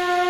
Bye.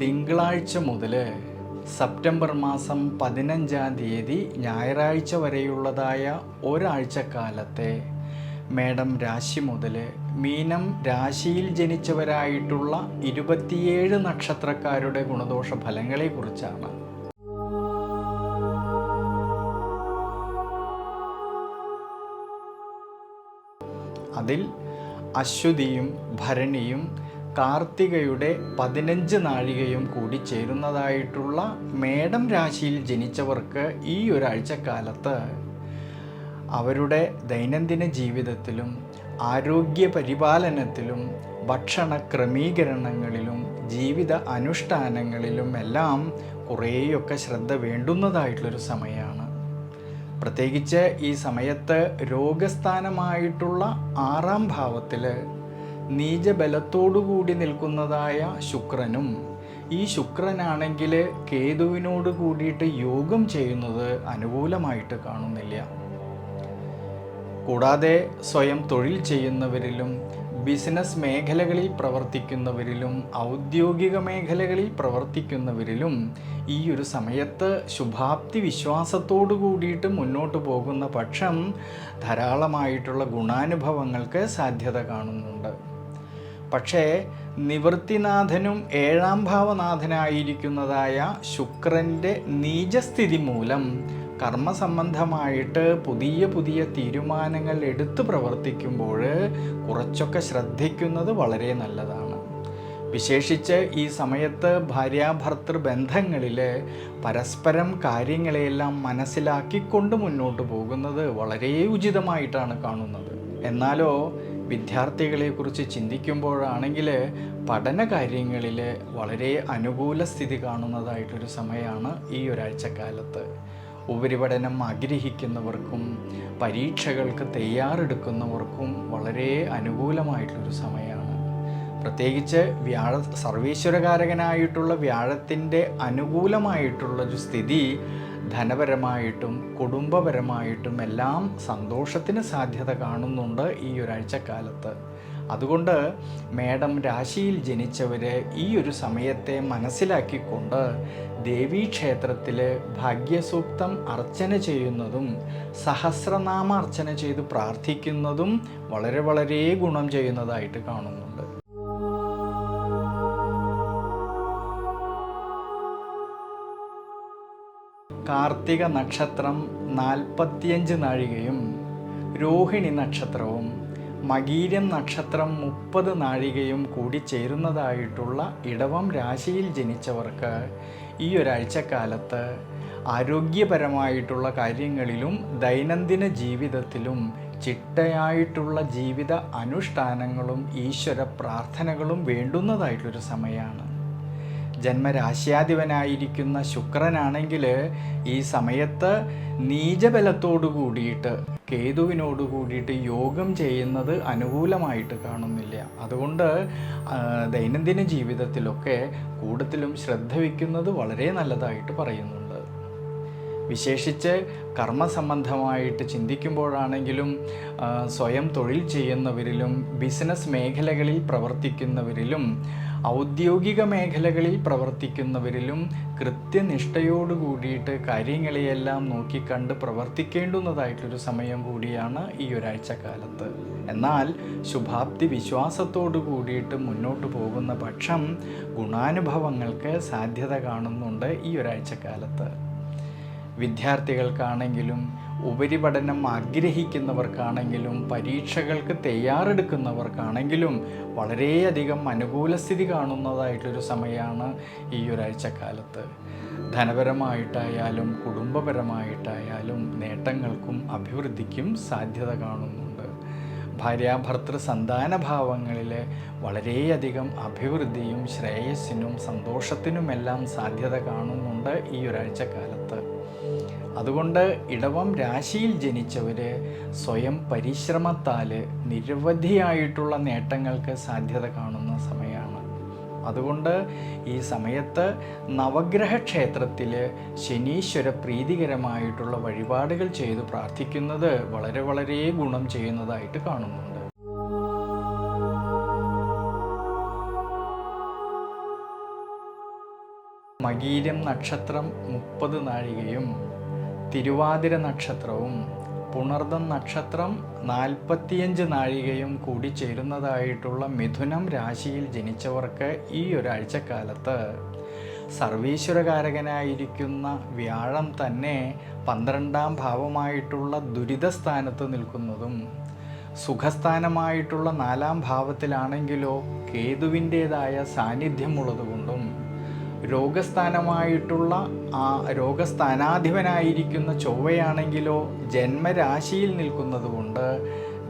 തിങ്കളാഴ്ച മുതൽ September മാസം പതിനഞ്ചാം തീയതി ഞായറാഴ്ച വരെയുള്ളതായ ഒരാഴ്ചക്കാലത്തെ മേഡം രാശി മുതൽ മീനം രാശിയിൽ ജനിച്ചവരായിട്ടുള്ള ഇരുപത്തിയേഴ് നക്ഷത്രക്കാരുടെ ഗുണദോഷ ഫലങ്ങളെക്കുറിച്ചാണ്. അതിൽ അശ്വതിയും ഭരണിയും കാർത്തികയുടെ പതിനഞ്ച് നാഴികയും കൂടി ചേരുന്നതായിട്ടുള്ള മേടം രാശിയിൽ ജനിച്ചവർക്ക് ഈ ഒരാഴ്ചക്കാലത്ത് അവരുടെ ദൈനംദിന ജീവിതത്തിലും ആരോഗ്യ പരിപാലനത്തിലും ഭക്ഷണ ക്രമീകരണങ്ങളിലും ജീവിത അനുഷ്ഠാനങ്ങളിലും എല്ലാം കുറേയൊക്കെ ശ്രദ്ധ വേണ്ടുന്നതായിട്ടുള്ളൊരു സമയമാണ്. പ്രത്യേകിച്ച് ഈ സമയത്ത് രോഗസ്ഥാനമായിട്ടുള്ള ആറാം ഭാവത്തിൽ നീചബലത്തോടുകൂടി നിൽക്കുന്നതായ ശുക്രനും. ഈ ശുക്രനാണെങ്കിൽ കേതുവിനോട് കൂടിയിട്ട് യോഗം ചെയ്യുന്നത് അനുകൂലമായിട്ട് കാണുന്നില്ല. കൂടാതെ സ്വയം തൊഴിൽ ചെയ്യുന്നവരിലും ബിസിനസ് മേഖലകളിൽ പ്രവർത്തിക്കുന്നവരിലും ഔദ്യോഗിക മേഖലകളിൽ പ്രവർത്തിക്കുന്നവരിലും ഈ ഒരു സമയത്ത് ശുഭാപ്തി വിശ്വാസത്തോടു കൂടിയിട്ട് മുന്നോട്ട് പോകുന്ന പക്ഷം ധാരാളമായിട്ടുള്ള ഗുണാനുഭവങ്ങൾക്ക് സാധ്യത കാണുന്നുണ്ട്. പക്ഷേ നിവൃത്തിനാഥനും ഏഴാം ഭാവനാഥനായിരിക്കുന്നതായ ശുക്രന്റെ നീചസ്ഥിതി മൂലം കർമ്മസംബന്ധമായിട്ട് പുതിയ പുതിയ തീരുമാനങ്ങൾ എടുത്തു പ്രവർത്തിക്കുമ്പോൾ കുറച്ചൊക്കെ ശ്രദ്ധിക്കുന്നത് വളരെ നല്ലതാണ്. വിശേഷിച്ച് ഈ സമയത്ത് ഭാര്യാഭർത്തൃ ബന്ധങ്ങളിൽ പരസ്പരം കാര്യങ്ങളെയെല്ലാം മനസ്സിലാക്കിക്കൊണ്ട് മുന്നോട്ട് പോകുന്നത് വളരെ ഉചിതമായിട്ടാണ് കാണുന്നത്. എന്നാലോ വിദ്യാർത്ഥികളെക്കുറിച്ച് ചിന്തിക്കുമ്പോഴാണെങ്കിൽ പഠന കാര്യങ്ങളിൽ വളരെ അനുകൂല സ്ഥിതി കാണുന്നതായിട്ടൊരു സമയമാണ് ഈ ഒരാഴ്ചക്കാലത്ത്. ഉപരിപഠനം ആഗ്രഹിക്കുന്നവർക്കും പരീക്ഷകൾക്ക് തയ്യാറെടുക്കുന്നവർക്കും വളരെ അനുകൂലമായിട്ടുള്ളൊരു സമയമാണ് പ്രത്യേകിച്ച് വ്യാഴ സർവീശ്വരകാരകനായിട്ടുള്ള വ്യാഴത്തിന്റെ അനുകൂലമായിട്ടുള്ളൊരു സ്ഥിതി ധനപരമായിട്ടും കുടുംബപരമായിട്ടും എല്ലാം സന്തോഷത്തിന് സാധ്യത കാണുന്നുണ്ട് ഈ ഒരാഴ്ചക്കാലത്ത്. അതുകൊണ്ട് മേഡം രാശിയിൽ ജനിച്ചവർ ഈ ഒരു സമയത്തെ മനസ്സിലാക്കിക്കൊണ്ട് ദേവീക്ഷേത്രത്തിൽ ഭാഗ്യസൂക്തം അർച്ചന ചെയ്യുന്നതും സഹസ്രനാമ അർച്ചന ചെയ്ത് പ്രാർത്ഥിക്കുന്നതും വളരെ വളരെ ഗുണം ചെയ്യുന്നതായിട്ട് കാണുന്നുണ്ട്. കാർത്തിക നക്ഷത്രം നാൽപ്പത്തിയഞ്ച് നാഴികയും രോഹിണി നക്ഷത്രവും മകീരം നക്ഷത്രം മുപ്പത് നാഴികയും കൂടി ചേരുന്നതായിട്ടുള്ള ഇടവം രാശിയിൽ ജനിച്ചവർക്ക് ഈ ഒരാഴ്ചക്കാലത്ത് ആരോഗ്യപരമായിട്ടുള്ള കാര്യങ്ങളിലും ദൈനംദിന ജീവിതത്തിലും ചിട്ടയായിട്ടുള്ള ജീവിത അനുഷ്ഠാനങ്ങളും ഈശ്വര പ്രാർത്ഥനകളും വേണ്ടുന്നതായിട്ടൊരു സമയമാണ്. ജന്മരാശ്യാധിപനായിരിക്കുന്ന ശുക്രനാണെങ്കിൽ ഈ സമയത്ത് നീചബലത്തോടു കൂടിയിട്ട് കേതുവിനോട് കൂടിയിട്ട് യോഗം ചെയ്യുന്നത് അനുകൂലമായിട്ട് കാണുന്നില്ല. അതുകൊണ്ട് ദൈനംദിന ജീവിതത്തിലൊക്കെ കൂടുതലും ശ്രദ്ധ വയ്ക്കുന്നത് വളരെ നല്ലതായിട്ട് പറയുന്നുണ്ട്. വിശേഷിച്ച് കർമ്മസംബന്ധമായിട്ട് ചിന്തിക്കുമ്പോഴാണെങ്കിലും സ്വയം തൊഴിൽ ചെയ്യുന്നവരിലും ബിസിനസ് മേഖലകളിൽ പ്രവർത്തിക്കുന്നവരിലും ഔദ്യോഗിക മേഖലകളിൽ പ്രവർത്തിക്കുന്നവരിലും കൃത്യനിഷ്ഠയോട് കൂടിയിട്ട് കാര്യങ്ങളെയെല്ലാം നോക്കിക്കണ്ട് പ്രവർത്തിക്കേണ്ടുന്നതായിട്ടൊരു സമയം കൂടിയാണ് ഈ ഒരാഴ്ച കാലത്ത് എന്നാൽ ശുഭാപ്തി വിശ്വാസത്തോടു കൂടിയിട്ട് മുന്നോട്ട് പോകുന്ന പക്ഷം ഗുണാനുഭവങ്ങൾക്ക് സാധ്യത കാണുന്നുണ്ട് ഈ ഒരാഴ്ച കാലത്ത് വിദ്യാർത്ഥികൾക്കാണെങ്കിലും ഉപരിപഠനം ആഗ്രഹിക്കുന്നവർക്കാണെങ്കിലും പരീക്ഷകൾക്ക് തയ്യാറെടുക്കുന്നവർക്കാണെങ്കിലും വളരെയധികം അനുകൂല സ്ഥിതി കാണുന്നതായിട്ടൊരു സമയമാണ് ഈ ഒരാഴ്ചക്കാലത്ത്. ധനപരമായിട്ടായാലും കുടുംബപരമായിട്ടായാലും നേട്ടങ്ങൾക്കും അഭിവൃദ്ധിക്കും സാധ്യത കാണുന്നുണ്ട്. ഭാര്യാഭർത്തൃ സന്താനഭാവങ്ങളിൽ വളരെയധികം അഭിവൃദ്ധിയും ശ്രേയസ്സിനും സന്തോഷത്തിനുമെല്ലാം സാധ്യത കാണുന്നുണ്ട് ഈ ഒരാഴ്ച കാലത്ത് അതുകൊണ്ട് ഇടവം രാശിയിൽ ജനിച്ചവർ സ്വയം പരിശ്രമത്താൽ നിരവധിയായിട്ടുള്ള നേട്ടങ്ങൾക്ക് സാധ്യത കാണുന്ന സമയമാണ് അതുകൊണ്ട് ഈ സമയത്ത് നവഗ്രഹ ക്ഷേത്രത്തിൽ ശനീശ്വര പ്രീതികരമായിട്ടുള്ള വഴിപാടുകൾ ചെയ്ത് പ്രാർത്ഥിക്കുന്നത് വളരെ വളരെ ഗുണം ചെയ്യുന്നതായിട്ട് കാണുന്നുണ്ട്. മകീരം നക്ഷത്രം മുപ്പത് നാഴികയും തിരുവാതിര നക്ഷത്രവും പുണർദം നക്ഷത്രം നാൽപ്പത്തിയഞ്ച് നാഴികയും കൂടി ചേരുന്നതായിട്ടുള്ള മിഥുനം രാശിയിൽ ജനിച്ചവർക്ക് ഈ ഒരാഴ്ചക്കാലത്ത് സർവീശ്വരകാരകനായിരിക്കുന്ന വ്യാഴം തന്നെ പന്ത്രണ്ടാം ഭാവമായിട്ടുള്ള ദുരിതസ്ഥാനത്ത് നിൽക്കുന്നതും സുഖസ്ഥാനമായിട്ടുള്ള നാലാം ഭാവത്തിലാണെങ്കിലോ കേതുവിന്റേതായ സാന്നിധ്യമുള്ളതുകൊണ്ടും രോഗസ്ഥാനമായിട്ടുള്ള ആ രോഗസ്ഥാനാധിപനായിരിക്കുന്ന ചൊവ്വയാണെങ്കിലോ ജന്മരാശിയിൽ നിൽക്കുന്നത് കൊണ്ട്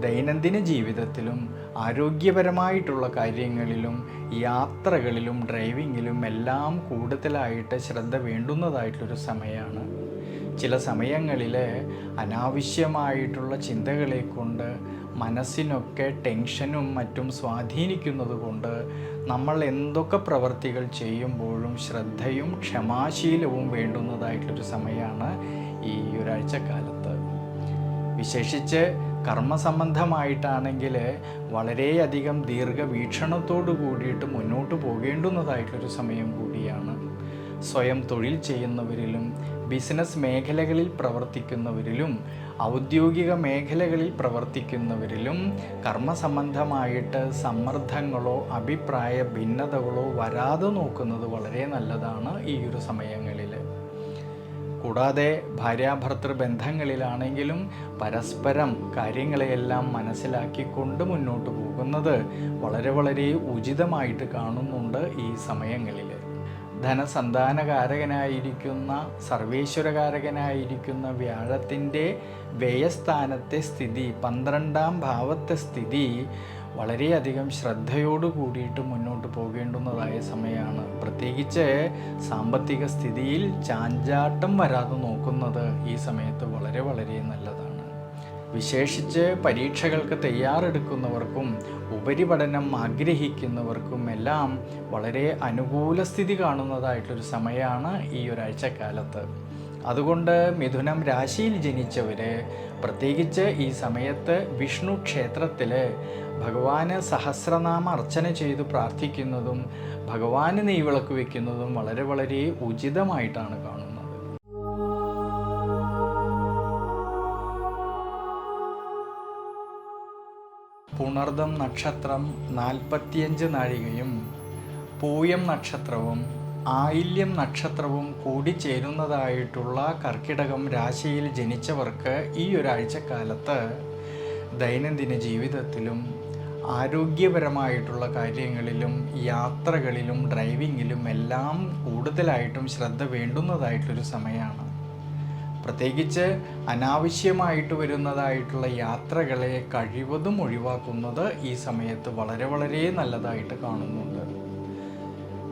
ദൈനംദിന ജീവിതത്തിലും ആരോഗ്യപരമായിട്ടുള്ള കാര്യങ്ങളിലും യാത്രകളിലും ഡ്രൈവിങ്ങിലും എല്ലാം കൂടുതലായിട്ട് ശ്രദ്ധ വേണ്ടുന്നതായിട്ടൊരു സമയമാണ്. ചില സമയങ്ങളിൽ അനാവശ്യമായിട്ടുള്ള ചിന്തകളെ കൊണ്ട് മനസ്സിനൊക്കെ ടെൻഷനും മറ്റും സ്വാധീനിക്കുന്നത് കൊണ്ട് നമ്മൾ എന്തൊക്കെ പ്രവർത്തികൾ ചെയ്യുമ്പോഴും ശ്രദ്ധയും ക്ഷമാശീലവും വേണ്ടുന്നതായിട്ടൊരു സമയമാണ് ഈ ഒരാഴ്ചക്കാലത്ത്. വിശേഷിച്ച് കർമ്മസംബന്ധമായിട്ടാണെങ്കിൽ വളരെയധികം ദീർഘവീക്ഷണത്തോടു കൂടിയിട്ട് മുന്നോട്ട് പോകേണ്ടുന്നതായിട്ടൊരു സമയം കൂടിയാണ്. സ്വയം തൊഴിൽ ചെയ്യുന്നവരിലും ബിസിനസ് മേഖലകളിൽ പ്രവർത്തിക്കുന്നവരിലും ഔദ്യോഗിക മേഖലകളിൽ പ്രവർത്തിക്കുന്നവരിലും കർമ്മസംബന്ധമായിട്ട് സമ്മർദ്ദങ്ങളോ അഭിപ്രായ ഭിന്നതകളോ വരാതെ നോക്കുന്നത് വളരെ നല്ലതാണ് ഈ ഒരു സമയങ്ങളിൽ. കൂടാതെ ഭാര്യാഭർത്തൃ ബന്ധങ്ങളിലാണെങ്കിലും പരസ്പരം കാര്യങ്ങളെയെല്ലാം മനസ്സിലാക്കിക്കൊണ്ട് മുന്നോട്ട് പോകുന്നത് വളരെ വളരെ ഉചിതമായിട്ട് കാണുന്നുണ്ട് ഈ സമയങ്ങളിൽ. ധനസന്താനകാരകനായിരിക്കുന്ന സർവേശ്വരകാരകനായിരിക്കുന്ന വ്യാഴത്തിന്റെ വ്യയസ്ഥാനത്തെ സ്ഥിതി പന്ത്രണ്ടാം ഭാവത്തെ സ്ഥിതി വളരെയധികം ശ്രദ്ധയോടു കൂടിയിട്ട് മുന്നോട്ട് പോകേണ്ടുന്നതായ സമയമാണ്. പ്രത്യേകിച്ച് സാമ്പത്തിക സ്ഥിതിയിൽ ചാഞ്ചാട്ടം വരാതെ നോക്കുന്നത് ഈ സമയത്ത് വളരെ വളരെ നല്ലതാണ്. വിശേഷിച്ച് പരീക്ഷകൾക്ക് തയ്യാറെടുക്കുന്നവർക്കും ഉപരിപഠനം ആഗ്രഹിക്കുന്നവർക്കും എല്ലാം വളരെ അനുകൂല സ്ഥിതി കാണുന്നതായിട്ടൊരു സമയമാണ് ഈ ഒരാഴ്ചക്കാലത്ത്. അതുകൊണ്ട് മിഥുനം രാശിയിൽ ജനിച്ചവർ പ്രത്യേകിച്ച് ഈ സമയത്ത് വിഷ്ണു ക്ഷേത്രത്തിൽ ഭഗവാന് സഹസ്രനാമ അർച്ചന ചെയ്ത് പ്രാർത്ഥിക്കുന്നതും ഭഗവാന് നെയ്വിളക്ക് വയ്ക്കുന്നതും വളരെ വളരെ ഉചിതമായിട്ടാണ് കാണുന്നത്. പുണർദം നക്ഷത്രം നാൽപ്പത്തിയഞ്ച് നാഴികയും പൂയം നക്ഷത്രവും ആയില്യം നക്ഷത്രവും കൂടി ചേരുന്നതായിട്ടുള്ള കർക്കിടകം രാശിയിൽ ജനിച്ചവർക്ക് ഈ ഒരാഴ്ചക്കാലത്ത് ദൈനംദിന ജീവിതത്തിലും ആരോഗ്യപരമായിട്ടുള്ള കാര്യങ്ങളിലും യാത്രകളിലും ഡ്രൈവിങ്ങിലും എല്ലാം കൂടുതലായിട്ടും ശ്രദ്ധ വേണ്ടുന്നതായിട്ടൊരു സമയമാണ്. പ്രത്യേകിച്ച് അനാവശ്യമായിട്ട് വരുന്നതായിട്ടുള്ള യാത്രകളെ കഴിവതും ഒഴിവാക്കുന്നത് ഈ സമയത്ത് വളരെ വളരെ നല്ലതായിട്ട് കാണുന്നുണ്ട്.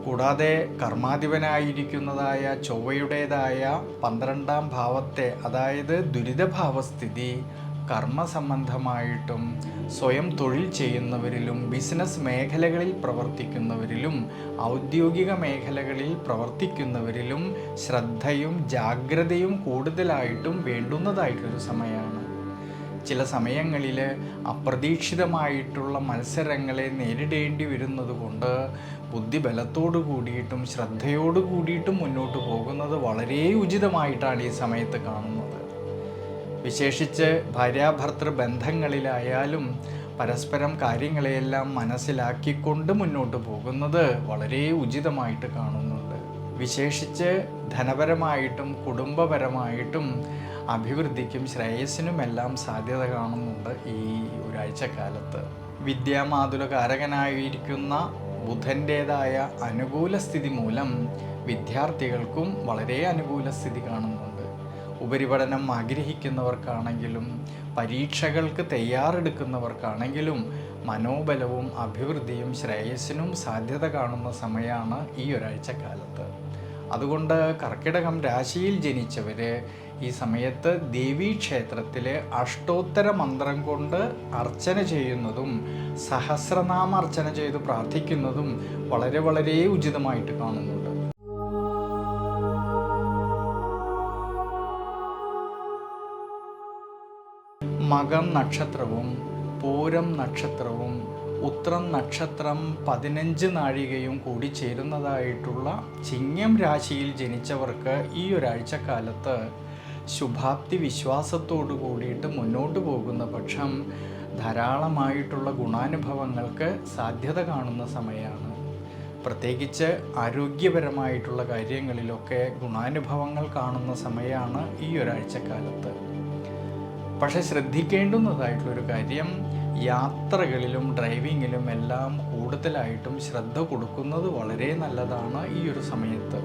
കൂടാതെ കർമാധിപനായിരിക്കുന്നതായ ചൊവ്വയുടേതായ പന്ത്രണ്ടാം ഭാവത്തെ അതായത് ദുരിതഭാവസ്ഥിതി കർമ്മസംബന്ധമായിട്ടും സ്വയം തൊഴിൽ ചെയ്യുന്നവരിലും ബിസിനസ് മേഖലകളിൽ പ്രവർത്തിക്കുന്നവരിലും ഔദ്യോഗിക മേഖലകളിൽ പ്രവർത്തിക്കുന്നവരിലും ശ്രദ്ധയും ജാഗ്രതയും കൂടുതലായിട്ടും വേണ്ടുന്നതായിട്ടൊരു സമയമാണ്. ചില സമയങ്ങളിൽ അപ്രതീക്ഷിതമായിട്ടുള്ള മത്സരങ്ങളെ നേരിടേണ്ടി വരുന്നത് കൊണ്ട് ബുദ്ധിബലത്തോടു കൂടിയിട്ടും ശ്രദ്ധയോടു കൂടിയിട്ടും മുന്നോട്ട് പോകുന്നത് വളരെ ഉചിതമായിട്ടാണ് ഈ സമയത്ത് കാണുന്നത്. വിശേഷിച്ച് ഭാര്യാഭർത്തൃ ബന്ധങ്ങളിലായാലും പരസ്പരം കാര്യങ്ങളെയെല്ലാം മനസ്സിലാക്കിക്കൊണ്ട് മുന്നോട്ട് പോകുന്നത് വളരെ ഉചിതമായിട്ട് കാണുന്നുണ്ട്. വിശേഷിച്ച് ധനപരമായിട്ടും കുടുംബപരമായിട്ടും അഭിവൃദ്ധിക്കും ശ്രേയസ്സിനുമെല്ലാം സാധ്യത കാണുന്നുണ്ട് ഈ ഒരാഴ്ചക്കാലത്ത്. വിദ്യാമാതുലകാരകനായിരിക്കുന്ന ബുധന്റേതായ അനുകൂല സ്ഥിതി മൂലം വിദ്യാർത്ഥികൾക്കും വളരെ അനുകൂല സ്ഥിതി കാണുന്നുണ്ട്. ഉപരിപഠനം ആഗ്രഹിക്കുന്നവർക്കാണെങ്കിലും പരീക്ഷകൾക്ക് തയ്യാറെടുക്കുന്നവർക്കാണെങ്കിലും മനോബലവും അഭിവൃദ്ധിയും ശ്രേയസ്സിനും സാധ്യത കാണുന്ന സമയമാണ് ഈ ഒരാഴ്ച കാലത്ത്. അതുകൊണ്ട് കർക്കിടകം രാശിയിൽ ജനിച്ചവർ ഈ സമയത്ത് ദേവീക്ഷേത്രത്തിലെ അഷ്ടോത്തര മന്ത്രം കൊണ്ട് അർച്ചന ചെയ്യുന്നതും സഹസ്രനാമ അർച്ചന ചെയ്ത് പ്രാർത്ഥിക്കുന്നതും വളരെ വളരെ ഉചിതമായിട്ട് കാണുന്നുണ്ട് മകം നക്ഷത്രവും പൂരം നക്ഷത്രവും ഉത്രം നക്ഷത്രം പതിനഞ്ച് നാഴികയും കൂടി ചേരുന്നതായിട്ടുള്ള ചിങ്ങം രാശിയിൽ ജനിച്ചവർക്ക് ഈ ഒരാഴ്ചക്കാലത്ത് ശുഭാപ്തി വിശ്വാസത്തോടു കൂടിയിട്ട് മുന്നോട്ട് പോകുന്ന പക്ഷം ധാരാളമായിട്ടുള്ള ഗുണാനുഭവങ്ങൾക്ക് സാധ്യത കാണുന്ന സമയമാണ് പ്രത്യേകിച്ച് ആരോഗ്യപരമായിട്ടുള്ള കാര്യങ്ങളിലൊക്കെ ഗുണാനുഭവങ്ങൾ കാണുന്ന സമയമാണ് ഈ ഒരാഴ്ചക്കാലത്ത്. പക്ഷെ ശ്രദ്ധിക്കേണ്ടുന്നതായിട്ടുള്ളൊരു കാര്യം യാത്രകളിലും ഡ്രൈവിങ്ങിലും എല്ലാം കൂടുതലായിട്ടും ശ്രദ്ധ കൊടുക്കുന്നത് വളരെ നല്ലതാണ് ഈ ഒരു സമയത്ത്.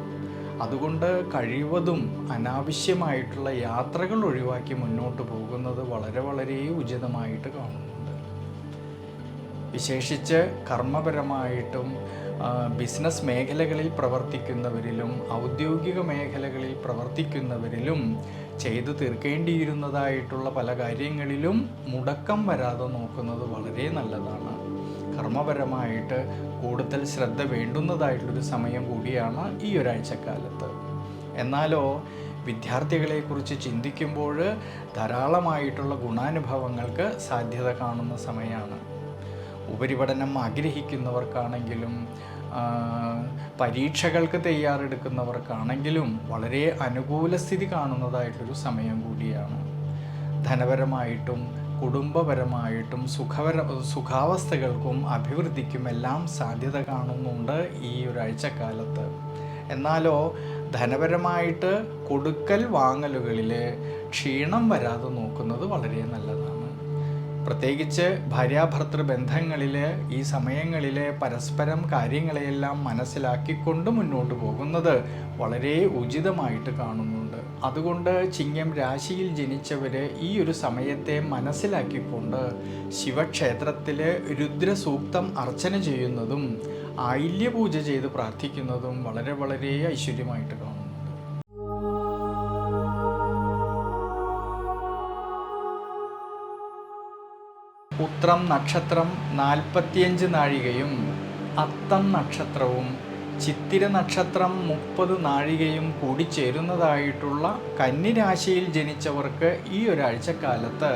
അതുകൊണ്ട് കഴിവതും അനാവശ്യമായിട്ടുള്ള യാത്രകൾ ഒഴിവാക്കി മുന്നോട്ട് പോകുന്നത് വളരെ വളരെ ഉചിതമായിട്ട് കാണുന്നുണ്ട്. വിശേഷിച്ച് കർമ്മപരമായിട്ടും ബിസിനസ് മേഖലകളിൽ പ്രവർത്തിക്കുന്നവരിലും ഔദ്യോഗിക മേഖലകളിൽ പ്രവർത്തിക്കുന്നവരിലും ചെയ്തു തീർക്കേണ്ടിയിരുന്നതായിട്ടുള്ള പല കാര്യങ്ങളിലും മുടക്കം വരാതെ നോക്കുന്നത് വളരെ നല്ലതാണ്. കർമ്മപരമായിട്ട് കൂടുതൽ ശ്രദ്ധ വേണ്ടുന്നതായിട്ടുള്ളൊരു സമയം കൂടിയാണ് ഈ ഒരാഴ്ചക്കാലത്ത്. എന്നാലോ വിദ്യാർത്ഥികളെക്കുറിച്ച് ചിന്തിക്കുമ്പോൾ ധാരാളമായിട്ടുള്ള ഗുണാനുഭവങ്ങൾക്ക് സാധ്യത കാണുന്ന സമയമാണ് ഉപരിപഠനം ആഗ്രഹിക്കുന്നവർക്കാണെങ്കിലും പരീക്ഷകൾക്ക് തയ്യാറെടുക്കുന്നവർക്കാണെങ്കിലും വളരെ അനുകൂല സ്ഥിതി കാണുന്നതായിട്ടൊരു സമയം കൂടിയാണ്. ധനപരമായിട്ടും കുടുംബപരമായിട്ടും സുഖപര സുഖാവസ്ഥകൾക്കും അഭിവൃദ്ധിക്കും എല്ലാം സാധ്യത കാണുന്നുണ്ട് ഈ ഒരാഴ്ചക്കാലത്ത്. എന്നാലോ ധനപരമായിട്ട് കൊടുക്കൽ വാങ്ങലുകളിൽ ക്ഷീണം വരാതെ നോക്കുന്നത് വളരെ നല്ലതാണ്. പ്രത്യേകിച്ച് ഭാര്യാഭർത്തൃ ബന്ധങ്ങളിൽ ഈ സമയങ്ങളിൽ പരസ്പരം കാര്യങ്ങളെയെല്ലാം മനസ്സിലാക്കിക്കൊണ്ട് മുന്നോട്ട് പോകുന്നത് വളരെ ഉചിതമായിട്ട് കാണുന്നുണ്ട്. അതുകൊണ്ട് ചിങ്ങം രാശിയിൽ ജനിച്ചവർ ഈ ഒരു സമയത്തെ മനസ്സിലാക്കിക്കൊണ്ട് ശിവക്ഷേത്രത്തിൽ രുദ്രസൂക്തം അർച്ചന ചെയ്യുന്നതും ആയില്യപൂജ ചെയ്ത് പ്രാർത്ഥിക്കുന്നതും വളരെ വളരെ ഐശ്വര്യമായിട്ട് കാണുന്നുണ്ട് ഉത്രം നക്ഷത്രം നാൽപ്പത്തിയഞ്ച് നാഴികയും അത്തം നക്ഷത്രവും ചിത്തിര നക്ഷത്രം മുപ്പത് നാഴികയും കൂടി ചേരുന്നതായിട്ടുള്ള കന്നിരാശിയിൽ ജനിച്ചവർക്ക് ഈ ഒരാഴ്ചക്കാലത്ത്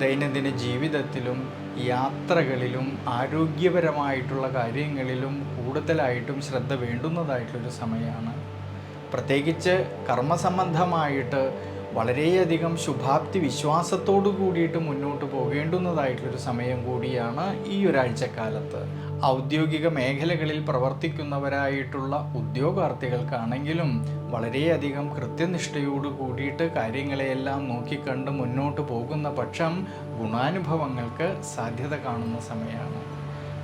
ദൈനംദിന ജീവിതത്തിലും യാത്രകളിലും ആരോഗ്യപരമായിട്ടുള്ള കാര്യങ്ങളിലും കൂടുതലായിട്ടും ശ്രദ്ധ വേണ്ടുന്നതായിട്ടുള്ളൊരു സമയമാണ്. പ്രത്യേകിച്ച് കർമ്മസംബന്ധമായിട്ട് വളരെയധികം ശുഭാപ്തി വിശ്വാസത്തോടു കൂടിയിട്ട് മുന്നോട്ട് പോകേണ്ടുന്നതായിട്ടുള്ളൊരു സമയം കൂടിയാണ് ഈ ഒരാഴ്ചക്കാലത്ത്. ഔദ്യോഗിക മേഖലകളിൽ പ്രവർത്തിക്കുന്നവരായിട്ടുള്ള ഉദ്യോഗാർത്ഥികൾക്കാണെങ്കിലും വളരെയധികം കൃത്യനിഷ്ഠയോട് കൂടിയിട്ട് കാര്യങ്ങളെയെല്ലാം നോക്കിക്കണ്ട് മുന്നോട്ട് പോകുന്ന പക്ഷം ഗുണാനുഭവങ്ങൾക്ക് സാധ്യത കാണുന്ന സമയമാണ്.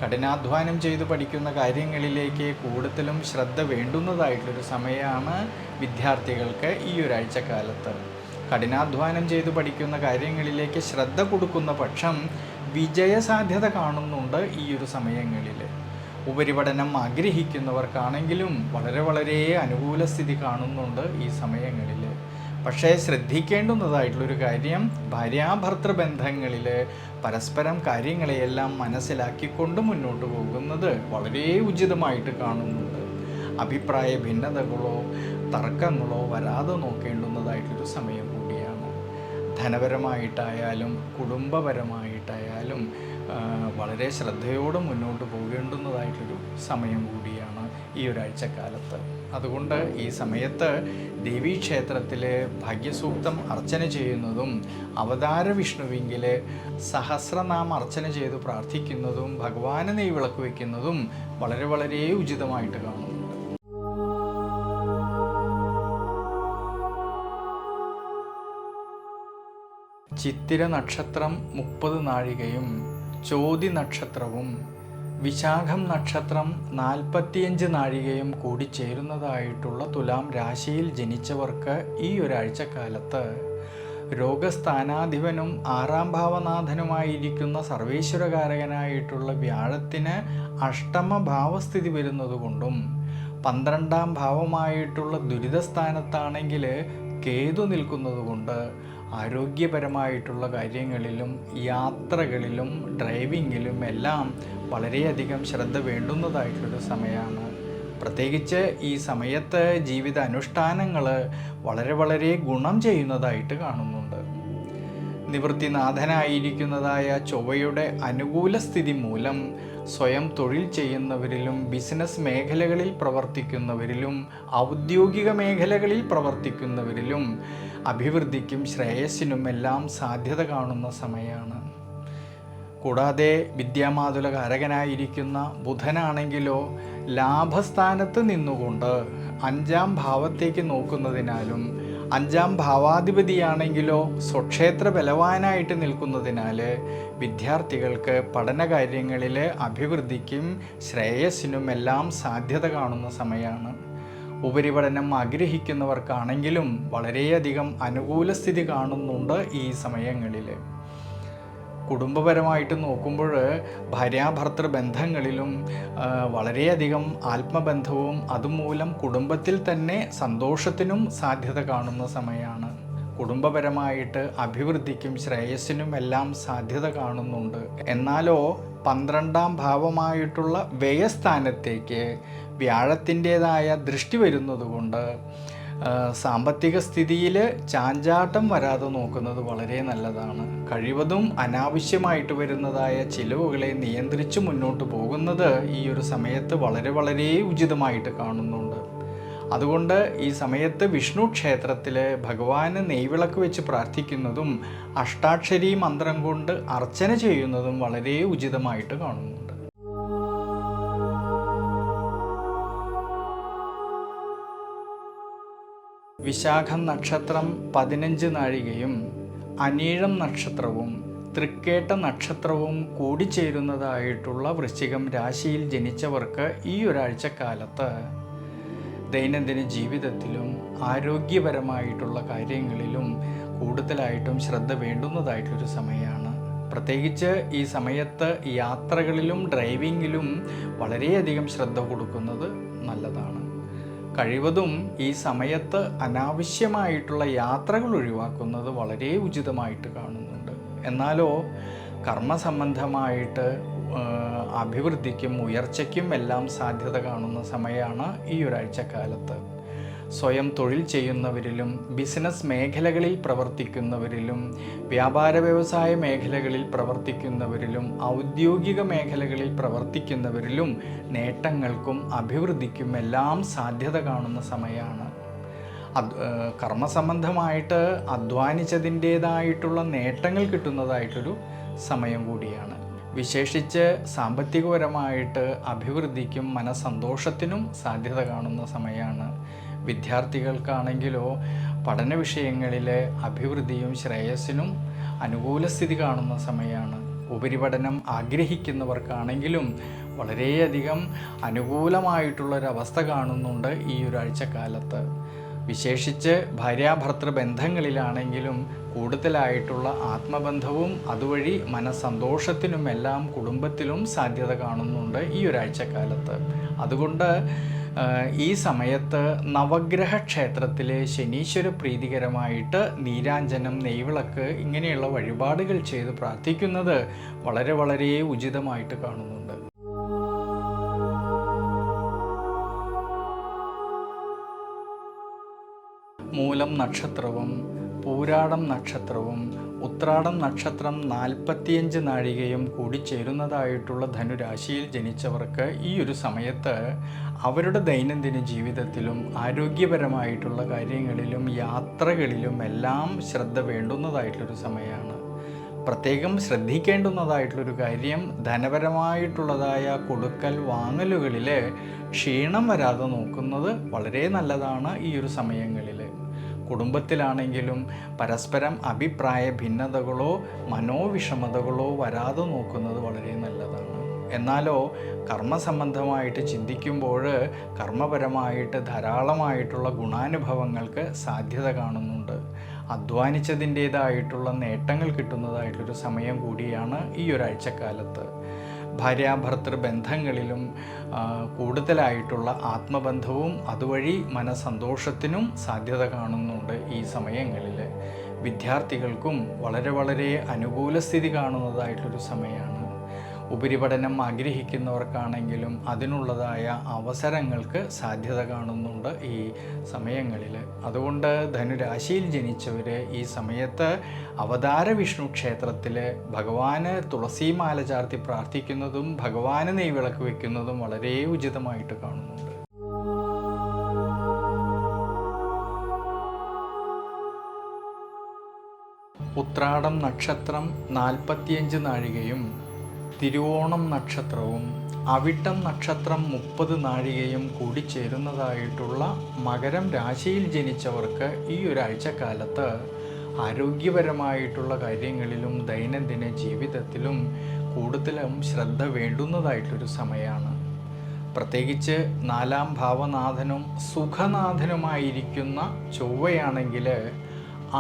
കഠിനാധ്വാനം ചെയ്ത് പഠിക്കുന്ന കാര്യങ്ങളിലേക്ക് കൂടുതലും ശ്രദ്ധ വേണ്ടുന്നതായിട്ടൊരു സമയമാണ് വിദ്യാർത്ഥികൾക്ക് ഈ ഒരാഴ്ചക്കാലത്ത്. കഠിനാധ്വാനം ചെയ്ത് പഠിക്കുന്ന കാര്യങ്ങളിലേക്ക് ശ്രദ്ധ കൊടുക്കുന്ന പക്ഷം വിജയസാധ്യത കാണുന്നുണ്ട് ഈ ഒരു സമയങ്ങളിൽ ഉപരിപഠനം ആഗ്രഹിക്കുന്നവർക്കാണെങ്കിലും വളരെ വളരെ അനുകൂല സ്ഥിതി കാണുന്നുണ്ട് ഈ സമയങ്ങളിൽ പക്ഷേ ശ്രദ്ധിക്കേണ്ടുന്നതായിട്ടുള്ളൊരു കാര്യം ഭാര്യാഭർത്തൃ ബന്ധങ്ങളിൽ പരസ്പരം കാര്യങ്ങളെയെല്ലാം മനസ്സിലാക്കിക്കൊണ്ട് മുന്നോട്ട് പോകുന്നത് വളരെ ഉചിതമായിട്ട് കാണുന്നുണ്ട്. അഭിപ്രായ ഭിന്നതകളോ തർക്കങ്ങളോ വരാതെ നോക്കേണ്ടുന്നതായിട്ടൊരു സമയം ധനപരമായിട്ടായാലും കുടുംബപരമായിട്ടായാലും വളരെ ശ്രദ്ധയോടെ മുന്നോട്ട് പോകേണ്ടുന്നതായിട്ടൊരു സമയം കൂടിയാണ് ഈ ഒരാഴ്ചക്കാലത്ത്. അതുകൊണ്ട് ഈ സമയത്ത് ദേവീക്ഷേത്രത്തിൽ ഭാഗ്യസൂക്തം അർച്ചന ചെയ്യുന്നതും അവതാര വിഷ്ണുവിങ്കിൽ സഹസ്രനാമം അർച്ചന ചെയ്ത് പ്രാർത്ഥിക്കുന്നതും ഭഗവാനെ നെയ് വിളക്ക് വയ്ക്കുന്നതും വളരെ വളരെ ഉചിതമായിട്ട് കാണുന്നുണ്ട് ചിത്തിര നക്ഷത്രം മുപ്പത് നാഴികയും ചോതി നക്ഷത്രവും വിശാഖം നക്ഷത്രം നാൽപ്പത്തിയഞ്ച് നാഴികയും കൂടി ചേരുന്നതായിട്ടുള്ള തുലാം രാശിയിൽ ജനിച്ചവർക്ക് ഈ ഒരാഴ്ചക്കാലത്ത് രോഗസ്ഥാനാധിപനും ആറാം ഭാവനാഥനുമായിരിക്കുന്ന സർവേശ്വരകാരകനായിട്ടുള്ള വ്യാഴത്തിന് അഷ്ടമ ഭാവസ്ഥിതി വരുന്നതുകൊണ്ടും പന്ത്രണ്ടാം ഭാവമായിട്ടുള്ള ദുരിതസ്ഥാനത്താണെങ്കിൽ കേതു നിൽക്കുന്നതുകൊണ്ട് ആരോഗ്യപരമായിട്ടുള്ള കാര്യങ്ങളിലും യാത്രകളിലും ഡ്രൈവിങ്ങിലും എല്ലാം വളരെയധികം ശ്രദ്ധ വേണ്ടുന്നതായിട്ടൊരു സമയമാണ്. പ്രത്യേകിച്ച് ഈ സമയത്ത് ജീവിത അനുഷ്ഠാനങ്ങൾ വളരെ വളരെ ഗുണം ചെയ്യുന്നതായിട്ട് കാണുന്നുണ്ട്. നിവൃത്തിനാഥനായിരിക്കുന്നതായ ചൊവ്വയുടെ അനുകൂല സ്ഥിതി മൂലം സ്വയം തൊഴിൽ ചെയ്യുന്നവരിലും ബിസിനസ് മേഖലകളിൽ പ്രവർത്തിക്കുന്നവരിലും ഔദ്യോഗിക മേഖലകളിൽ പ്രവർത്തിക്കുന്നവരിലും അഭിവൃദ്ധിക്കും ശ്രേയസ്സിനും എല്ലാം സാധ്യത കാണുന്ന സമയമാണ് കൂടാതെ വിദ്യാമാതുല കാരകനായിരിക്കുന്ന ബുധനാണെങ്കിലോ ലാഭസ്ഥാനത്ത് നിന്നുകൊണ്ട് അഞ്ചാം ഭാവത്തേക്ക് നോക്കുന്നതിനാലും അഞ്ചാം ഭാവാധിപതിയാണെങ്കിലോ സ്വക്ഷേത്ര ബലവാനായിട്ട് നിൽക്കുന്നതിനാൽ വിദ്യാർത്ഥികൾക്ക് പഠനകാര്യങ്ങളിൽ അഭിവൃദ്ധിക്കും ശ്രേയസ്സിനും എല്ലാം സാധ്യത കാണുന്ന സമയമാണ് ഉപരിപഠനം ആഗ്രഹിക്കുന്നവർക്കാണെങ്കിലും വളരെയധികം അനുകൂല സ്ഥിതി കാണുന്നുണ്ട് ഈ സമയങ്ങളിൽ. കുടുംബപരമായിട്ട് നോക്കുമ്പോൾ ഭാര്യാഭർത്തൃ ബന്ധങ്ങളിലും വളരെയധികം ആത്മബന്ധവും അതുമൂലം കുടുംബത്തിൽ തന്നെ സന്തോഷത്തിനും സാധ്യത കാണുന്ന സമയമാണ്. കുടുംബപരമായിട്ട് അഭിവൃദ്ധിക്കും ശ്രേയസ്സിനും എല്ലാം സാധ്യത കാണുന്നുണ്ട്. എന്നാലോ പന്ത്രണ്ടാം ഭാവമായിട്ടുള്ള വ്യയസ്ഥാനത്തേക്ക് വ്യാഴത്തിന്റെതായ ദൃഷ്ടി വരുന്നതുകൊണ്ട് സാമ്പത്തിക സ്ഥിതിയിൽ ചാഞ്ചാട്ടം വരാതെ നോക്കുന്നത് വളരെ നല്ലതാണ്. കഴിവതും അനാവശ്യമായിട്ട് വരുന്നതായ ചിലവുകളെ നിയന്ത്രിച്ച് മുന്നോട്ട് പോകുന്നത് ഈ ഒരു സമയത്ത് വളരെ വളരെ ഉചിതമായിട്ട് കാണുന്നുണ്ട്. അതുകൊണ്ട് ഈ സമയത്ത് വിഷ്ണു ക്ഷേത്രത്തിൽ ഭഗവാന് നെയ്വിളക്ക് വെച്ച് പ്രാർത്ഥിക്കുന്നതും അഷ്ടാക്ഷരി മന്ത്രം കൊണ്ട് അർച്ചന ചെയ്യുന്നതും വളരെ ഉചിതമായിട്ട് കാണുന്നുണ്ട്. വിശാഖം നക്ഷത്രം പതിനഞ്ച് നാഴികയും അനീഴം നക്ഷത്രവും തൃക്കേട്ട നക്ഷത്രവും കൂടി കൂടിച്ചേരുന്നതായിട്ടുള്ള വൃശ്ചികം രാശിയിൽ ജനിച്ചവർക്ക് ഈ ഒരാഴ്ചക്കാലത്ത് ദൈനംദിന ജീവിതത്തിലും ആരോഗ്യപരമായിട്ടുള്ള കാര്യങ്ങളിലും കൂടുതലായിട്ടും ശ്രദ്ധ വേണ്ടുന്നതായിട്ടൊരു സമയമാണ്. പ്രത്യേകിച്ച് ഈ സമയത്ത് യാത്രകളിലും ഡ്രൈവിങ്ങിലും വളരെയധികം ശ്രദ്ധ കൊടുക്കുന്നത് നല്ലതാണ്. കഴിവതും ഈ സമയത്ത് അനാവശ്യമായിട്ടുള്ള യാത്രകൾ ഒഴിവാക്കുന്നത് വളരെ ഉചിതമായിട്ട് കാണുന്നുണ്ട്. എന്നാലോ കർമ്മസംബന്ധമായിട്ട് അഭിവൃദ്ധിക്കും ഉയർച്ചയ്ക്കും എല്ലാം സാധ്യത കാണുന്ന സമയമാണ് ഈ ഒരാഴ്ചക്കാലത്ത്. സ്വയം തൊഴിൽ ചെയ്യുന്നവരിലും ബിസിനസ് മേഖലകളിൽ പ്രവർത്തിക്കുന്നവരിലും വ്യാപാര വ്യവസായ മേഖലകളിൽ പ്രവർത്തിക്കുന്നവരിലും ഔദ്യോഗിക മേഖലകളിൽ പ്രവർത്തിക്കുന്നവരിലും നേട്ടങ്ങൾക്കും അഭിവൃദ്ധിക്കും എല്ലാം സാധ്യത കാണുന്ന സമയമാണ് അത് കർമ്മസംബന്ധമായിട്ട് അധ്വാനിച്ചതിന്റേതായിട്ടുള്ള നേട്ടങ്ങൾ കിട്ടുന്നതായിട്ടൊരു സമയം കൂടിയാണ്. വിശേഷിച്ച് സാമ്പത്തികപരമായിട്ട് അഭിവൃദ്ധിക്കും മനസന്തോഷത്തിനും സാധ്യത കാണുന്ന സമയമാണ് വിദ്യാർത്ഥികൾക്കാണെങ്കിലോ പഠന വിഷയങ്ങളിലെ അഭിവൃദ്ധിയും ശ്രേയസ്സിനും അനുകൂല സ്ഥിതി കാണുന്ന സമയമാണ്. ഉപരിപഠനം ആഗ്രഹിക്കുന്നവർക്കാണെങ്കിലും വളരെയധികം അനുകൂലമായിട്ടുള്ളൊരവസ്ഥ കാണുന്നുണ്ട് ഈ ഒരാഴ്ചക്കാലത്ത് വിശേഷിച്ച് ഭാര്യാഭർത്തൃ ബന്ധങ്ങളിലാണെങ്കിലും കൂടുതലായിട്ടുള്ള ആത്മബന്ധവും അതുവഴി മനസ്സന്തോഷത്തിനുമെല്ലാം കുടുംബത്തിലും സാധ്യത കാണുന്നുണ്ട് ഈ ഒരാഴ്ചക്കാലത്ത് അതുകൊണ്ട് ഈ സമയത്ത് നവഗ്രഹ ക്ഷേത്രത്തിൽ ശനീശ്വര പ്രീതികരമായിട്ട് നീരാഞ്ജനം നെയ്വിളക്ക് ഇങ്ങനെയുള്ള വഴിപാടുകൾ ചെയ്ത് പ്രാർത്ഥിക്കുന്നത് വളരെ വളരെ ഉചിതമായിട്ട് കാണുന്നുണ്ട്. മൂലം നക്ഷത്രവും പൂരാടം നക്ഷത്രവും ഉത്രാടം നക്ഷത്രം നാൽപ്പത്തിയഞ്ച് നാഴികയും കൂടി കൂടിച്ചേരുന്നതായിട്ടുള്ള ധനുരാശിയിൽ ജനിച്ചവർക്ക് ഈ ഒരു സമയത്ത് അവരുടെ ദൈനംദിന ജീവിതത്തിലും ആരോഗ്യപരമായിട്ടുള്ള കാര്യങ്ങളിലും യാത്രകളിലും എല്ലാം ശ്രദ്ധ വേണ്ടുന്നതായിട്ടുള്ളൊരു സമയമാണ്. പ്രത്യേകം ശ്രദ്ധിക്കേണ്ടുന്നതായിട്ടുള്ളൊരു കാര്യം ധനപരമായിട്ടുള്ളതായ കൊടുക്കൽ വാങ്ങലുകളിൽ ക്ഷീണം വരാതെ നോക്കുന്നത് വളരെ നല്ലതാണ് ഈ ഒരു സമയങ്ങളിൽ കുടുംബത്തിലാണെങ്കിലും പരസ്പരം അഭിപ്രായ ഭിന്നതകളോ മനോവിഷമതകളോ വരാതെ നോക്കുന്നത് വളരെ നല്ലതാണ്. എന്നാലോ കർമ്മസംബന്ധമായിട്ട് ചിന്തിക്കുമ്പോൾ കർമ്മപരമായിട്ട് ധാരാളമായിട്ടുള്ള ഗുണാനുഭവങ്ങൾക്ക് സാധ്യത കാണുന്നുണ്ട്. അധ്വാനിച്ചതിന്റേതായിട്ടുള്ള നേട്ടങ്ങൾ കിട്ടുന്നതായിട്ടൊരു സമയം കൂടിയാണ് ഈ ഒരാഴ്ചക്കാലത്ത്. ഭാര്യാഭർത്തൃ ബന്ധങ്ങളിലും കൂടുതലായിട്ടുള്ള ആത്മബന്ധവും അതുവഴി മനസന്തോഷത്തിനും സാധ്യത കാണുന്നുണ്ട് ഈ സമയങ്ങളിൽ വിദ്യാർത്ഥികൾക്കും വളരെ വളരെ അനുകൂല സ്ഥിതി കാണുന്നതായിട്ടൊരു സമയമാണ് ഉപരിപഠനം ആഗ്രഹിക്കുന്നവർക്കാണെങ്കിലും അതിനുള്ളതായ അവസരങ്ങൾക്ക് സാധ്യത കാണുന്നുണ്ട് ഈ സമയങ്ങളിൽ. അതുകൊണ്ട് ധനുരാശിയിൽ ജനിച്ചവർ ഈ സമയത്ത് അവതാര വിഷ്ണു ക്ഷേത്രത്തിൽ ഭഗവാന് തുളസിമാല ചാർത്തി പ്രാർത്ഥിക്കുന്നതും ഭഗവാന് നെയ്വിളക്ക് വയ്ക്കുന്നതും വളരെ ഉചിതമായിട്ട് കാണുന്നുണ്ട്. ഉത്രാടം നക്ഷത്രം നാൽപ്പത്തിയഞ്ച് നാഴികയും തിരുവോണം നക്ഷത്രവും അവിട്ടം നക്ഷത്രം മുപ്പത് നാഴികയും കൂടി ചേരുന്നതായിട്ടുള്ള മകരം രാശിയിൽ ജനിച്ചവർക്ക് ഈ ഒരാഴ്ചക്കാലത്ത് ആരോഗ്യപരമായിട്ടുള്ള കാര്യങ്ങളിലും ദൈനംദിന ജീവിതത്തിലും കൂടുതലും ശ്രദ്ധ വേണ്ടുന്നതായിട്ടൊരു സമയമാണ് പ്രത്യേകിച്ച് നാലാം ഭാവനാഥനും സുഖനാഥനുമായിരിക്കുന്ന ചൊവ്വയാണെങ്കിൽ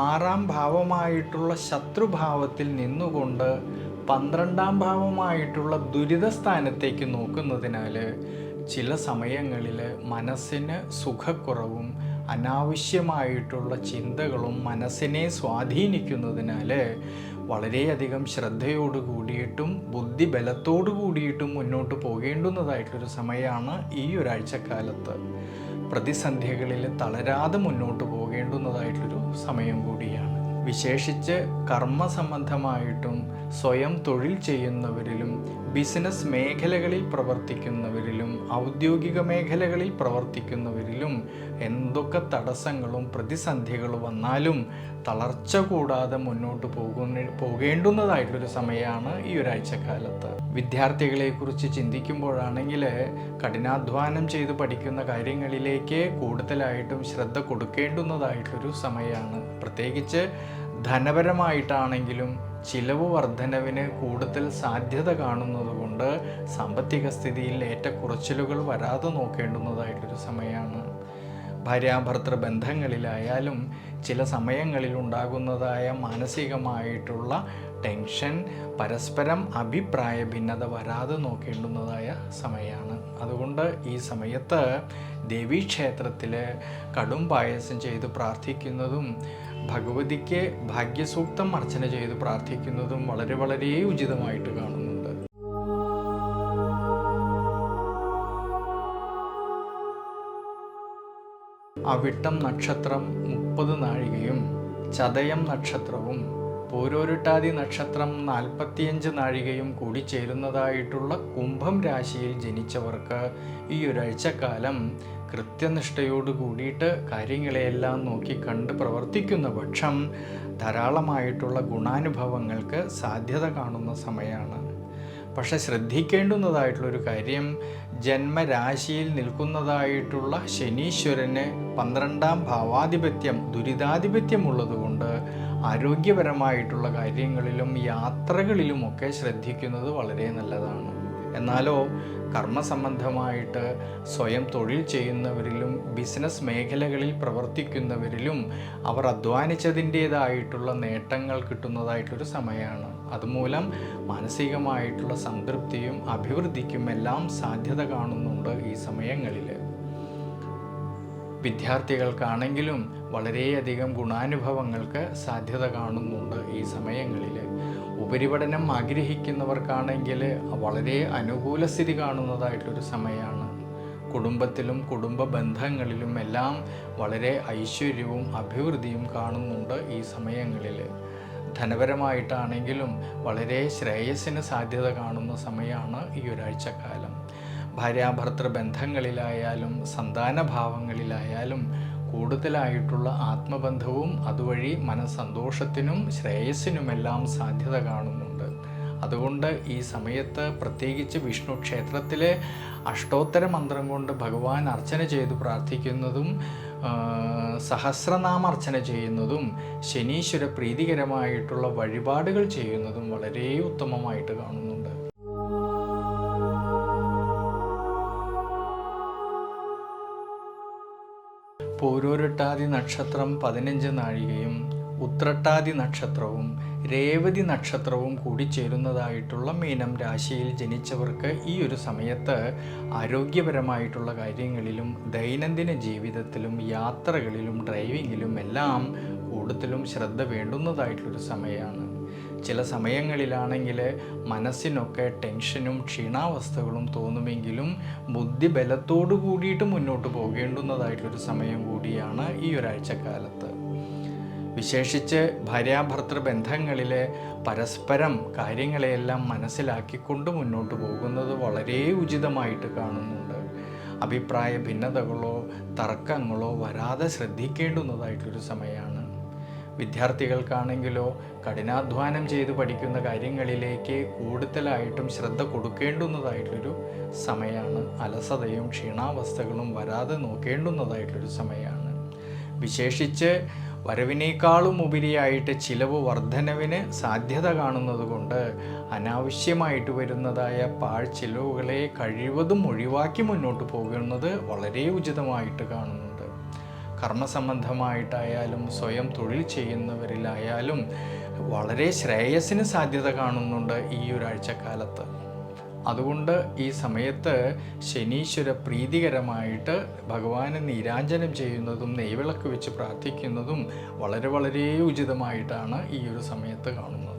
ആറാം ഭാവമായിട്ടുള്ള ശത്രുഭാവത്തിൽ നിന്നുകൊണ്ട് പന്ത്രണ്ടാം ഭാവമായിട്ടുള്ള ദുരിതസ്ഥാനത്തേക്ക് നോക്കുന്നതിനാൽ ചില സമയങ്ങളിൽ മനസ്സിന് സുഖക്കുറവും അനാവശ്യമായിട്ടുള്ള ചിന്തകളും മനസ്സിനെ സ്വാധീനിക്കുന്നതിനാൽ വളരെയധികം ശ്രദ്ധയോട് കൂടിയിട്ടും ബുദ്ധിബലത്തോടു കൂടിയിട്ടും മുന്നോട്ട് പോകേണ്ടുന്നതായിട്ടൊരു സമയമാണ് ഈ ഒരാഴ്ചക്കാലത്ത്. പ്രതിസന്ധികളിൽ തളരാതെ മുന്നോട്ട് പോകേണ്ടുന്നതായിട്ടൊരു സമയം കൂടിയാണ്. വിശേഷിച്ച് കർമ്മസംബന്ധമായിട്ടും സ്വയം തൊഴിൽ ചെയ്യുന്നവരിലും ബിസിനസ് മേഖലകളിൽ പ്രവർത്തിക്കുന്നവരിലും ഔദ്യോഗിക മേഖലകളിൽ പ്രവർത്തിക്കുന്നവരിലും എന്തൊക്കെ തടസ്സങ്ങളും പ്രതിസന്ധികളും വന്നാലും തളർച്ച കൂടാതെ മുന്നോട്ട് പോകുന്ന പോകേണ്ടുന്നതായിട്ടൊരു സമയമാണ് ഈ ഒരാഴ്ചക്കാലത്ത്. വിദ്യാർത്ഥികളെക്കുറിച്ച് ചിന്തിക്കുമ്പോഴാണെങ്കിൽ കഠിനാധ്വാനം ചെയ്ത് പഠിക്കുന്ന കാര്യങ്ങളിലേക്ക് കൂടുതലായിട്ടും ശ്രദ്ധ കൊടുക്കേണ്ടുന്നതായിട്ടൊരു സമയമാണ്. പ്രത്യേകിച്ച് ധനപരമായിട്ടാണെങ്കിലും ചിലവ് വർധനവിന് കൂടുതൽ സാധ്യത കാണുന്നതുകൊണ്ട് സാമ്പത്തിക സ്ഥിതിയിൽ ഏറ്റക്കുറച്ചിലുകൾ വരാതെ നോക്കേണ്ടുന്നതായിട്ടൊരു സമയമാണ്. ഭാര്യാഭർത്തൃ ബന്ധങ്ങളിലായാലും ചില സമയങ്ങളിൽ ഉണ്ടാകുന്നതായ മാനസികമായിട്ടുള്ള ടെൻഷൻ പരസ്പരം അഭിപ്രായ ഭിന്നത വരാതെ നോക്കേണ്ടുന്നതായ സമയമാണ്. അതുകൊണ്ട് ഈ സമയത്ത് ദേവീക്ഷേത്രത്തിൽ കടും പായസം ചെയ്ത് പ്രാർത്ഥിക്കുന്നതും ഭഗവതിക്ക് ഭാഗ്യസൂക്തം അർച്ചന ചെയ്ത് പ്രാർത്ഥിക്കുന്നതും വളരെ വളരെ ഉചിതമായിട്ട് കാണുന്നുണ്ട്. അവിട്ടം നക്ഷത്രം മുപ്പത് നാഴികയും ചതയം നക്ഷത്രവും പൂരോരുട്ടാതി നക്ഷത്രം നാൽപ്പത്തിയഞ്ച് നാഴികയും കൂടി ചേരുന്നതായിട്ടുള്ള കുംഭം രാശിയിൽ ജനിച്ചവർക്ക് ഈ ഒരാഴ്ചക്കാലം കൃത്യനിഷ്ഠയോട് കൂടിയിട്ട് കാര്യങ്ങളെയെല്ലാം നോക്കി കണ്ട് പ്രവർത്തിക്കുന്ന പക്ഷം ധാരാളമായിട്ടുള്ള ഗുണാനുഭവങ്ങൾക്ക് സാധ്യത കാണുന്ന സമയമാണ് പക്ഷെ ശ്രദ്ധിക്കേണ്ടുന്നതായിട്ടുള്ളൊരു കാര്യം ജന്മരാശിയിൽ നിൽക്കുന്നതായിട്ടുള്ള ശനീശ്വരന് പന്ത്രണ്ടാം ഭാവാധിപത്യം ദുരിതാധിപത്യം ഉള്ളതുകൊണ്ട് ആരോഗ്യപരമായിട്ടുള്ള കാര്യങ്ങളിലും യാത്രകളിലുമൊക്കെ ശ്രദ്ധിക്കുന്നത് വളരെ നല്ലതാണ്. എന്നാലോ കർമ്മസംബന്ധമായിട്ട് സ്വയം തൊഴിൽ ചെയ്യുന്നവരിലും ബിസിനസ് മേഖലകളിൽ പ്രവർത്തിക്കുന്നവരിലും അവർ അധ്വാനിച്ചതിന്റേതായിട്ടുള്ള നേട്ടങ്ങൾ കിട്ടുന്നതായിട്ടൊരു സമയമാണ്. അതുമൂലം മാനസികമായിട്ടുള്ള സംതൃപ്തിയും അഭിവൃദ്ധിക്കും എല്ലാം സാധ്യത കാണുന്നുണ്ട് ഈ സമയങ്ങളിൽ. വിദ്യാർത്ഥികൾക്കാണെങ്കിലും വളരെയധികം ഗുണാനുഭവങ്ങൾക്ക് സാധ്യത കാണുന്നുണ്ട് ഈ സമയങ്ങളിൽ. ഉപരിപഠനം ആഗ്രഹിക്കുന്നവർക്കാണെങ്കിൽ വളരെ അനുകൂല സ്ഥിതി കാണുന്നതായിട്ടൊരു സമയമാണ്. കുടുംബത്തിലും കുടുംബ ബന്ധങ്ങളിലും എല്ലാം വളരെ ഐശ്വര്യവും അഭിവൃദ്ധിയും കാണുന്നുണ്ട് ഈ സമയങ്ങളിൽ. ധനപരമായിട്ടാണെങ്കിലും വളരെ ശ്രേയസ്സിന് സാധ്യത കാണുന്ന സമയമാണ് ഈ ഒരാഴ്ചക്കാലം. ഭാര്യാഭർത്തൃ ബന്ധങ്ങളിലായാലും സന്താനഭാവങ്ങളിലായാലും കൂടുതലായിട്ടുള്ള ആത്മബന്ധവും അതുവഴി മനസ്സന്തോഷത്തിനും ശ്രേയസ്സിനുമെല്ലാം സാധ്യത കാണുന്നുണ്ട്. അതുകൊണ്ട് ഈ സമയത്ത് പ്രത്യേകിച്ച് വിഷ്ണു ക്ഷേത്രത്തിലെ അഷ്ടോത്തര മന്ത്രം കൊണ്ട് ഭഗവാൻ അർച്ചന ചെയ്ത് പ്രാർത്ഥിക്കുന്നതും സഹസ്രനാമർച്ചന ചെയ്യുന്നതും ശനീശ്വര പ്രീതികരമായിട്ടുള്ള വഴിപാടുകൾ ചെയ്യുന്നതും വളരെ ഉത്തമമായിട്ട് കാണുന്നുണ്ട്. പൂരോരുട്ടാതി നക്ഷത്രം പതിനഞ്ച് നാഴികയും ഉത്രട്ടാതി നക്ഷത്രവും രേവതി നക്ഷത്രവും കൂടി ചേരുന്നതായിട്ടുള്ള മീനം രാശിയിൽ ജനിച്ചവർക്ക് ഈ ഒരു സമയത്ത് ആരോഗ്യപരമായിട്ടുള്ള കാര്യങ്ങളിലും ദൈനംദിന ജീവിതത്തിലും യാത്രകളിലും ഡ്രൈവിങ്ങിലും എല്ലാം കൂടുതലും ശ്രദ്ധ വേണ്ടുന്നതായിട്ടുള്ളൊരു സമയമാണ്. ചില സമയങ്ങളിലാണെങ്കിൽ മനസ്സിനൊക്കെ ടെൻഷനും ക്ഷീണാവസ്ഥകളും തോന്നുമെങ്കിലും ബുദ്ധിബലത്തോടു കൂടിയിട്ട് മുന്നോട്ട് പോകേണ്ടുന്നതായിട്ടൊരു സമയം കൂടിയാണ് ഈ ഒരാഴ്ചക്കാലത്ത്. വിശേഷിച്ച് ഭാര്യാഭർത്തൃ ബന്ധങ്ങളിൽ പരസ്പരം കാര്യങ്ങളെയെല്ലാം മനസ്സിലാക്കിക്കൊണ്ട് മുന്നോട്ട് പോകുന്നത് വളരെ ഉചിതമായിട്ട് കാണുന്നുണ്ട്. അഭിപ്രായ ഭിന്നതകളോ തർക്കങ്ങളോ വരാതെ ശ്രദ്ധിക്കേണ്ടുന്നതായിട്ടൊരു സമയമാണ് വിദ്യാർത്ഥികൾക്കാണെങ്കിലോ കഠിനാധ്വാനം ചെയ്ത് പഠിക്കുന്ന കാര്യങ്ങളിലേക്ക് കൂടുതലായിട്ടും ശ്രദ്ധ കൊടുക്കേണ്ടുന്നതായിട്ടൊരു സമയമാണ് അലസതയും ക്ഷീണാവസ്ഥകളും വരാതെ നോക്കേണ്ടുന്നതായിട്ടൊരു സമയമാണ് വിശേഷിച്ച് വരവിനേക്കാളും ഉപരിയായിട്ട് ചിലവ് വർധനവിന് സാധ്യത കാണുന്നതുകൊണ്ട് അനാവശ്യമായിട്ട് വരുന്നതായ പാഴ് ചിലവുകളെ കഴിവതും ഒഴിവാക്കി മുന്നോട്ട് പോകുന്നത് വളരെ ഉചിതമായിട്ട് കാണുന്നുണ്ട് കർമ്മസംബന്ധമായിട്ടായാലും സ്വയം തൊഴിൽ ചെയ്യുന്നവരിലായാലും വളരെ ശ്രേയസ്സിന് സാധ്യത കാണുന്നുണ്ട് ഈ ഒരാഴ്ചക്കാലത്ത്. അതുകൊണ്ട് ഈ സമയത്ത് ശനീശ്വര പ്രീതികരമായിട്ട് ഭഗവാനെ നീരാഞ്ജനം ചെയ്യുന്നതും നെയ്വിളക്ക് വെച്ച് പ്രാർത്ഥിക്കുന്നതും വളരെ വളരെ ഉചിതമായിട്ടാണ് ഈ ഒരു സമയത്ത് കാണുന്നത്.